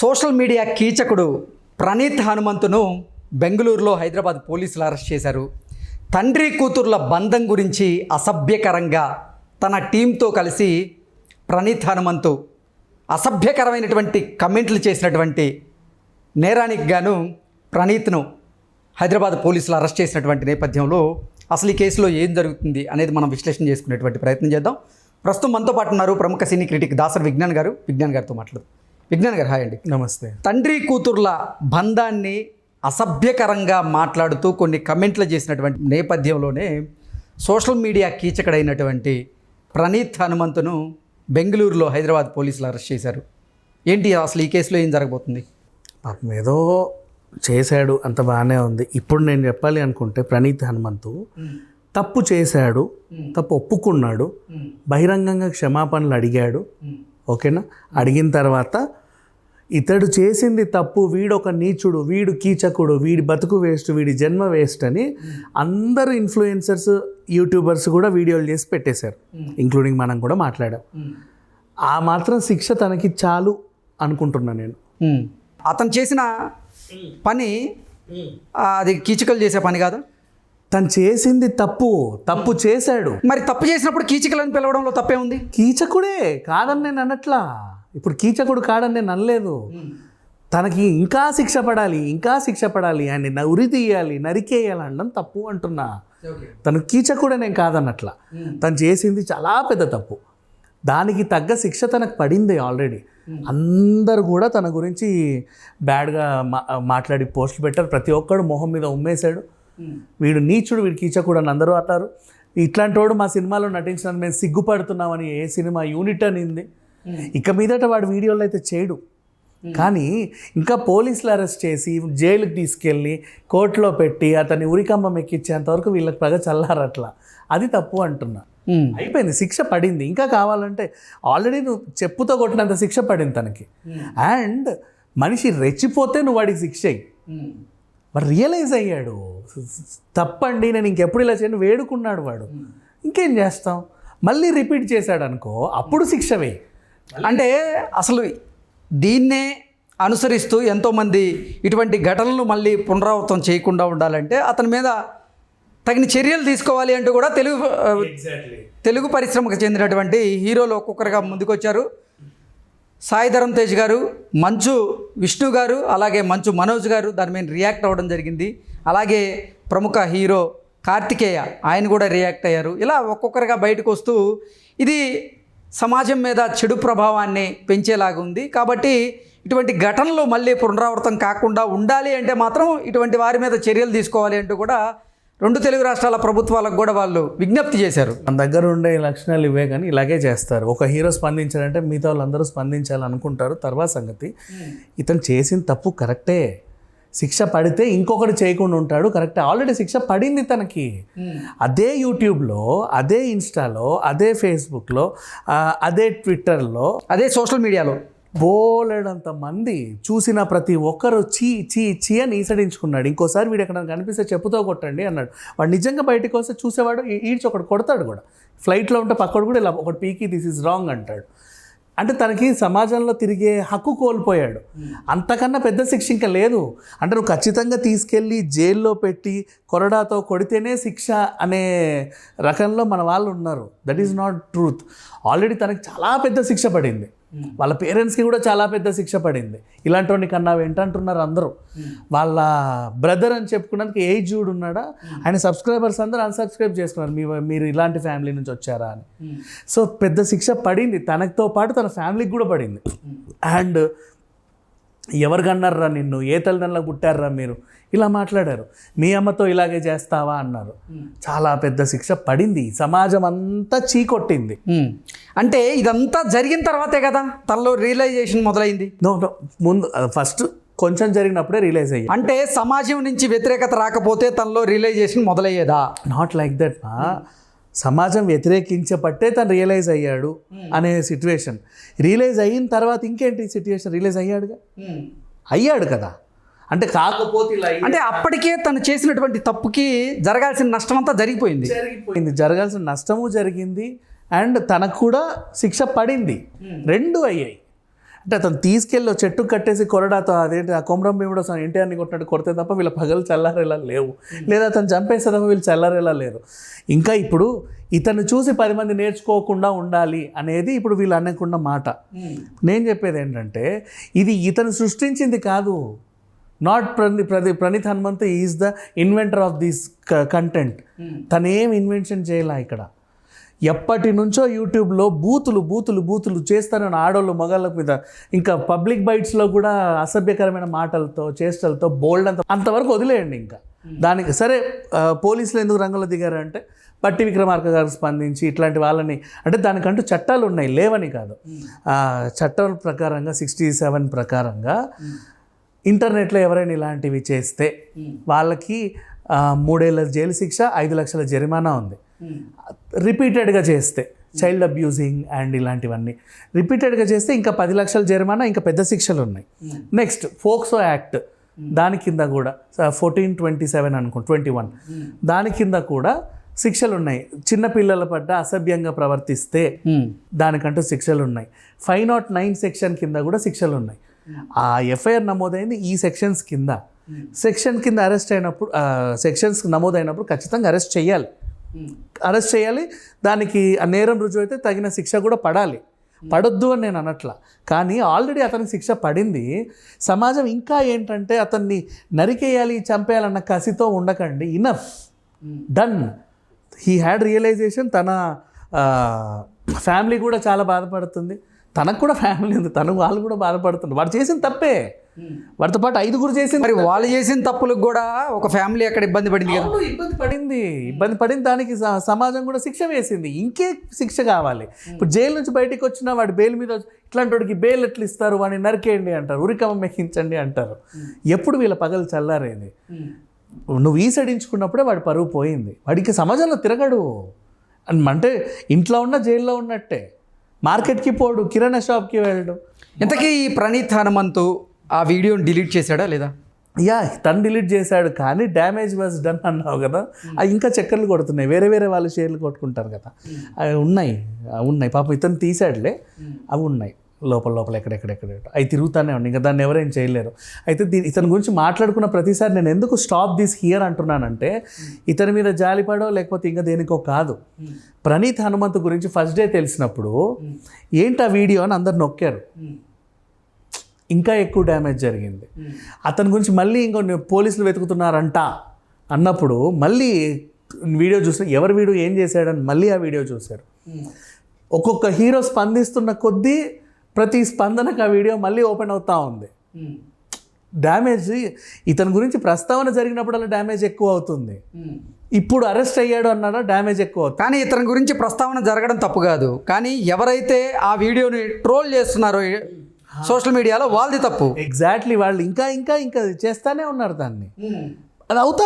Social media కీచకుడు ప్రణీత్ హనుమంతును బెంగళూరులో హైదరాబాద్ పోలీసులు అరెస్ట్ చేశారు. తండ్రి కూతుర్ల బంధం గురించి అసభ్యకరంగా తన టీంతో కలిసి ప్రణీత్ హనుమంతు అసభ్యకరమైనటువంటి కమెంట్లు చేసినటువంటి నేరానికి గాను ప్రణీత్ను హైదరాబాద్ పోలీసులు అరెస్ట్ చేసినటువంటి నేపథ్యంలో అసలు ఈ కేసులో ఏం జరుగుతుంది అనేది మనం విశ్లేషణ చేసుకునేటువంటి ప్రయత్నం చేద్దాం. ప్రస్తుతం మనతో పాటు ఉన్నారు ప్రముఖ సినీ క్రిటిక్ దాసర్ విజ్ఞాన్ గారు. విజ్ఞాన్ గారితో మాట్లాడు విజ్ఞాన్ గారు హాయ్ అండి. నమస్తే. తండ్రి కూతుర్ల బంధాన్ని అసభ్యకరంగా మాట్లాడుతూ కొన్ని కమెంట్లు చేసినటువంటి నేపథ్యంలోనే సోషల్ మీడియా కీచకుడైనటువంటి ప్రణీత్ హనుమంతును బెంగళూరులో హైదరాబాద్ పోలీసులు అరెస్ట్ చేశారు. ఏంటి అసలు ఈ కేసులో ఏం జరగబోతుంది? పాపం ఏదో చేశాడు అంత బాగానే ఉంది. ఇప్పుడు నేను చెప్పాలి అనుకుంటే ప్రణీత్ హనుమంతు తప్పు చేశాడు తప్పు ఒప్పుకున్నాడు బహిరంగంగా క్షమాపణలు అడిగాడు ఓకేనా? అడిగిన తర్వాత ఇతడు చేసింది తప్పు వీడు ఒక నీచుడు వీడు కీచకుడు వీడి బతుకు వేస్ట్ వీడి జన్మ వేస్ట్ అని అందరు ఇన్ఫ్లుయెన్సర్స్ యూట్యూబర్స్ కూడా వీడియోలు చేసి పెట్టేశారు. ఇంక్లూడింగ్ మనం కూడా మాట్లాడాం. ఆ మాత్రం శిక్ష తనకి చాలు అనుకుంటున్నా నేను. అతను చేసిన పని అది కీచకలు చేసే పని కాదు? తను చేసింది తప్పు తప్పు చేశాడు. మరి తప్పు చేసినప్పుడు కీచకలను పిలవడంలో తప్పే ఉంది కీచకుడే కాదని నేను అనట్లా ఇప్పుడు కీచకుడు కాడని నేను అనలేదు. తనకి ఇంకా శిక్ష పడాలి ఇంకా శిక్ష పడాలి ఆయన న- ఉరి తీయాలి నరికేయాలి అనడం తప్పు అంటున్నా. తను కీచకుడే నేను కాదన్నట్లా. తను చేసింది చాలా పెద్ద తప్పు. దానికి తగ్గ శిక్ష తనకు పడింది ఆల్రెడీ. అందరు కూడా తన గురించి బ్యాడ్గా మా మాట్లాడి పోస్టులు పెట్టారు. ప్రతి ఒక్కడు మొహం మీద ఉమ్మేశాడు. వీడు నీచుడు వీడు కీచకుడు అని అందరూ అంటారు ఇట్లాంటి వాడు మా సినిమాలో నటించడానికి మేము సిగ్గుపడుతున్నామని ఏ సినిమా యూనిట్ అనింది. ఇక మీదట వాడు వీడియోలు అయితే చేయడు. కానీ ఇంకా పోలీసులు అరెస్ట్ చేసి జైలుకి తీసుకెళ్ళి కోర్టులో పెట్టి అతన్ని ఉరికంబం ఎక్కించేంత వరకు వీళ్ళకి ప్రజ చల్లారట్లా. అది తప్పు అంటున్నా. అయిపోయింది శిక్ష పడింది. ఇంకా కావాలంటే ఆల్రెడీ నువ్వు చెప్పుతో కొట్టినంత శిక్ష పడింది తనకి. అండ్ మనిషి రెచ్చిపోతే నువ్వు వాడికి శిక్ష అయ్యి మరి రియలైజ్ అయ్యాడు. తప్పండి నేను ఇంకెప్పుడు ఇలా చేయను వేడుకున్నాడు వాడు. ఇంకేం చేస్తాం? మళ్ళీ రిపీట్ చేశాడు అనుకో అప్పుడు శిక్ష వేయి. అంటే అసలు దీన్నే అనుసరిస్తూ ఎంతోమంది ఇటువంటి ఘటనలు మళ్ళీ పునరావృతం చేయకుండా ఉండాలంటే అతని మీద తగిన చర్యలు తీసుకోవాలి అంటూ కూడా తెలుగు తెలుగు పరిశ్రమకు చెందినటువంటి హీరోలు ఒక్కొక్కరుగా ముందుకొచ్చారు. సాయిధరం తేజ్ గారు మంచు విష్ణు గారు అలాగే మంచు మనోజ్ గారు దాని మీద రియాక్ట్ అవ్వడం జరిగింది. అలాగే ప్రముఖ హీరో కార్తికేయ ఆయన కూడా రియాక్ట్ అయ్యారు. ఇలా ఒక్కొక్కరుగా బయటకు వస్తూ ఇది సమాజం మీద చెడు ప్రభావాన్ని పెంచేలాగా ఉంది. కాబట్టి ఇటువంటి ఘటనలు మళ్ళీ పునరావృతం కాకుండా ఉండాలి అంటే మాత్రం ఇటువంటి వారి మీద చర్యలు తీసుకోవాలి అంటూ కూడా రెండు తెలుగు రాష్ట్రాల ప్రభుత్వాలకు కూడా వాళ్ళు విజ్ఞప్తి చేశారు. మన దగ్గర ఉండే లక్షణాలు ఇవే కానీ ఇలాగే చేస్తారు. ఒక హీరో స్పందించాడంటే మిగతా వాళ్ళందరూ స్పందించాలనుకుంటారు. తర్వాత సంగతి ఇతను చేసిన తప్పు కరెక్టే. శిక్ష పడితే ఇంకొకటి చేయకుండా ఉంటాడు. కరెక్టే. ఆల్రెడీ శిక్ష పడింది తనకి. అదే యూట్యూబ్లో అదే ఇన్స్టాలో అదే ఫేస్బుక్లో అదే ట్విట్టర్లో అదే సోషల్ మీడియాలో. బోలెడంత మంది చూసిన ప్రతి ఒక్కరు చీ చీ చీ అని ఈసడించుకున్నాడు. ఇంకోసారి వీడు ఎక్కడ కనిపిస్తే చెప్పుతో కొట్టండి అన్నాడు. వాడు నిజంగా బయటకు వస్తే చూసేవాడు ఈడ్చి ఒకటి కొడతాడు కూడా. ఫ్లైట్లో ఉంటే పక్కడు కూడా ఇలా ఒకటి పీకి దిస్ ఇస్ రాంగ్ అంటాడు. అంటే తనకి సమాజంలో తిరిగే హక్కు కోల్పోయాడు. అంతకన్నా పెద్ద శిక్ష ఇంకా లేదు. అంటే నువ్వు ఖచ్చితంగా తీసుకెళ్ళి జైల్లో పెట్టి కొరడాతో కొడితేనే శిక్ష అనే రకంలో మన వాళ్ళు ఉన్నారు. That is not truth already తనకి చాలా పెద్ద శిక్ష పడింది. వాళ్ళ పేరెంట్స్కి కూడా చాలా పెద్ద శిక్ష పడింది. ఇలాంటి వాడిని కన్నా ఏంటంటున్నారు అందరూ. వాళ్ళ బ్రదర్ అని చెప్పుకున్నందుకు ఏజ్ చూడు ఉన్నాడా? ఆయన సబ్స్క్రైబర్స్ అందరూ అన్సబ్స్క్రైబ్ చేసుకున్నారు. మీ మీరు ఇలాంటి ఫ్యామిలీ నుంచి వచ్చారా అని. సో పెద్ద శిక్ష పడింది. తనతో పాటు తన ఫ్యామిలీకి కూడా పడింది. అండ్ ఎవరు కన్నారా నిన్ను? ఏ తల్లిదండ్రులకు పుట్టారా మీరు? ఇలా మాట్లాడారు. మీ అమ్మతో ఇలాగే చేస్తావా? అన్నారు. చాలా పెద్ద శిక్ష పడింది. సమాజం అంతా చీకొట్టింది. అంటే ఇదంతా జరిగిన తర్వాతే కదా తనలో రియలైజేషన్ మొదలైంది? ముందు ఫస్ట్ కొంచెం జరిగినప్పుడే రియలైజ్ అయ్యి. అంటే సమాజం నుంచి వ్యతిరేకత రాకపోతే తనలో రియలైజేషన్ మొదలయ్యేదా? నాట్ లైక్ దట్ సమాజం వ్యతిరేకించబట్టే తను రియలైజ్ అయ్యాడు అనే సిచ్యువేషన్ రియలైజ్ అయిన తర్వాత ఇంకేంటి సిచ్యువేషన్ రియలైజ్ అయ్యాడుగా? అయ్యాడు కదా. అంటే కాకపోతే అంటే అప్పటికే తను చేసినటువంటి తప్పుకి జరగాల్సిన నష్టం అంతా జరిగిపోయింది. జరిగిపోయింది. జరగాల్సిన నష్టము జరిగింది. అండ్ తనకు కూడా శిక్ష పడింది. రెండు అయ్యాయి. అంటే అతను తీసుకెళ్ళి చెట్టు కట్టేసి కొరడాతో అదేంటి ఆ కొమరం భీముడు అసలు ఎన్టీఆర్ని కొట్టినట్టు కొడితే తప్ప వీళ్ళ పగలు చల్లారేలా లేవు. లేదా అతను చంపేస్తే తప్ప వీళ్ళు చల్లారేలా లేరు. ఇంకా ఇప్పుడు ఇతను చూసి పది మంది నేర్చుకోకుండా ఉండాలి అనేది ఇప్పుడు వీళ్ళు అనకుండా మాట. నేను చెప్పేది ఏంటంటే ఇది ఇతను సృష్టించింది కాదు. నాట్ ప్రణి ప్రది Praneeth Hanumanth is the inventor of this content తనేం ఇన్వెన్షన్ చేయాల ఇక్కడ? ఎప్పటి నుంచో యూట్యూబ్లో బూతులు బూతులు బూతులు చేస్తానని ఆడోళ్ళు మగాళ్ళ మీద. ఇంకా పబ్లిక్ బైట్స్లో కూడా అసభ్యకరమైన మాటలతో చేష్టలతో బోల్డ్ అంత అంతవరకు వదిలేయండి ఇంకా. దానికి సరే పోలీసులు ఎందుకు రంగంలో దిగారంటే పట్టి విక్రమార్క గారు స్పందించి ఇట్లాంటి వాళ్ళని అంటే దానికంటూ చట్టాలు ఉన్నాయి లేవని కాదు. చట్టాల ప్రకారంగా సిక్స్టీ సెవెన్ ప్రకారంగా ఇంటర్నెట్లో ఎవరైనా ఇలాంటివి చేస్తే వాళ్ళకి మూడేళ్ళ జైలు శిక్ష ఐదు లక్షల జరిమానా ఉంది. రిపీటెడ్గా చేస్తే చైల్డ్ అబ్యూజింగ్ అండ్ ఇలాంటివన్నీ. రిపీటెడ్గా చేస్తే ఇంకా పది లక్షల జరిమానా ఇంకా పెద్ద శిక్షలు ఉన్నాయి నెక్స్ట్ ఫోక్సో యాక్ట్. దాని కింద కూడా ఫోర్టీన్ ట్వంటీ సెవెన్ అనుకో ట్వంటీ వన్. దాని కింద కూడా శిక్షలు ఉన్నాయి చిన్న పిల్లల పట్ల అసభ్యంగా ప్రవర్తిస్తే దానికంటూ శిక్షలు ఉన్నాయి ఫైవ్ నాట్ నైన్ సెక్షన్ కింద కూడా శిక్షలు ఉన్నాయి ఆ ఎఫ్ఐఆర్ నమోదైంది ఈ సెక్షన్స్ కింద. సెక్షన్ కింద అరెస్ట్ అయినప్పుడు సెక్షన్స్ నమోదైనప్పుడు ఖచ్చితంగా అరెస్ట్ చేయాలి. అరెస్ట్ చేయాలి. దానికి ఆ నేరం రుజువు అయితే తగిన శిక్ష కూడా పడాలి. పడొద్దు అని నేను అనట్లా. కానీ ఆల్రెడీ అతనికి శిక్ష పడింది. సమాజం ఇంకా ఏంటంటే అతన్ని నరికేయాలి చంపేయాలన్న కసితో ఉండకండి. Enough done he had realization తన ఫ్యామిలీ కూడా చాలా బాధపడుతుంది. తనకు కూడా ఫ్యామిలీ ఉంది. తను వాళ్ళు కూడా బాధపడుతుంది వాడు చేసిన తప్పే. వాడితో పాటు ఐదుగురు చేసింది మరి వాళ్ళు చేసిన తప్పులకు కూడా ఒక ఫ్యామిలీ అక్కడ ఇబ్బంది పడింది కదా. ఇబ్బంది పడింది. ఇబ్బంది పడింది దానికి సమాజం కూడా శిక్ష వేసింది. ఇంకే శిక్ష కావాలి. ఇప్పుడు జైలు నుంచి బయటికి వచ్చిన వాడి బెయిల్ మీద ఇట్లాంటి వాడికి బెయిల్ ఎట్లా ఇస్తారు వాడిని నరికేయండి అంటారు. ఉరికమ్మ మెక్కించండి అంటారు. ఎప్పుడు వీళ్ళ పగలు చల్లారేది? నువ్వు ఈసడించుకున్నప్పుడే వాడి పరువు పోయింది. వాడికి సమాజంలో తిరగడు. అన్- అంటే ఇంట్లో ఉన్న జైల్లో ఉన్నట్టే. మార్కెట్కి పోడు కిరాణా షాప్కి వెళ్ళడు. ఇంతకీ ఈ ప్రణీత్ హనుమంతు ఆ వీడియోని డిలీట్ చేశాడా లేదా? యా తను డిలీట్ చేశాడు కానీ డ్యామేజ్ వాజ్ డన్ అన్నావు కదా. అవి ఇంకా చక్కర్లు కొడుతున్నాయి. వేరే వేరే వాళ్ళ షేర్లు కొట్టుకుంటారు కదా. అవి ఉన్నాయి. ఉన్నాయి. పాపం ఇతను తీసాడులే అవి ఉన్నాయి. లోపల లోపల ఎక్కడెక్కడెక్కడ అవి తిరుగుతానే ఉన్నాయి. ఇంకా దాన్ని ఎవరేం చేయలేరు. అయితే దీని ఇతని గురించి మాట్లాడుకున్న ప్రతిసారి నేను ఎందుకు స్టాప్ దిస్ హియర్ అంటున్నానంటే ఇతని మీద జాలిపడో లేకపోతే ఇంకా దేనికో కాదు. ప్రణీత్ హనుమంత్ గురించి ఫస్ట్ డే తెలిసినప్పుడు ఏంటి ఆ వీడియో అని అందరు నొక్కారు. ఇంకా ఎక్కువ డ్యామేజ్ జరిగింది. అతని గురించి మళ్ళీ ఇంకో పోలీసులు వెతుకుతున్నారంట అన్నప్పుడు మళ్ళీ వీడియో చూసిన ఎవరి వీడియో ఏం చేశాడని మళ్ళీ ఆ వీడియో చూశారు. ఒక్కొక్క హీరో స్పందిస్తున్న కొద్దీ ప్రతి స్పందనకు ఆ వీడియో మళ్ళీ ఓపెన్ అవుతా ఉంది. డ్యామేజ్ ఇతని గురించి ప్రస్తావన జరిగినప్పుడల్లా డ్యామేజ్ ఎక్కువ అవుతుంది. ఇప్పుడు అరెస్ట్ అయ్యాడు అన్నాడా డ్యామేజ్ ఎక్కువ కానీ ఇతని గురించి ప్రస్తావన జరగడం తప్పు కాదు. కానీ ఎవరైతే ఆ వీడియోని ట్రోల్ చేస్తున్నారో సోషల్ మీడియాలో వాళ్ళది తప్పు. ఎగ్జాక్ట్లీ వాళ్ళు ఇంకా ఇంకా ఇంకా చేస్తానే ఉన్నారు దాన్ని. అది అవుతా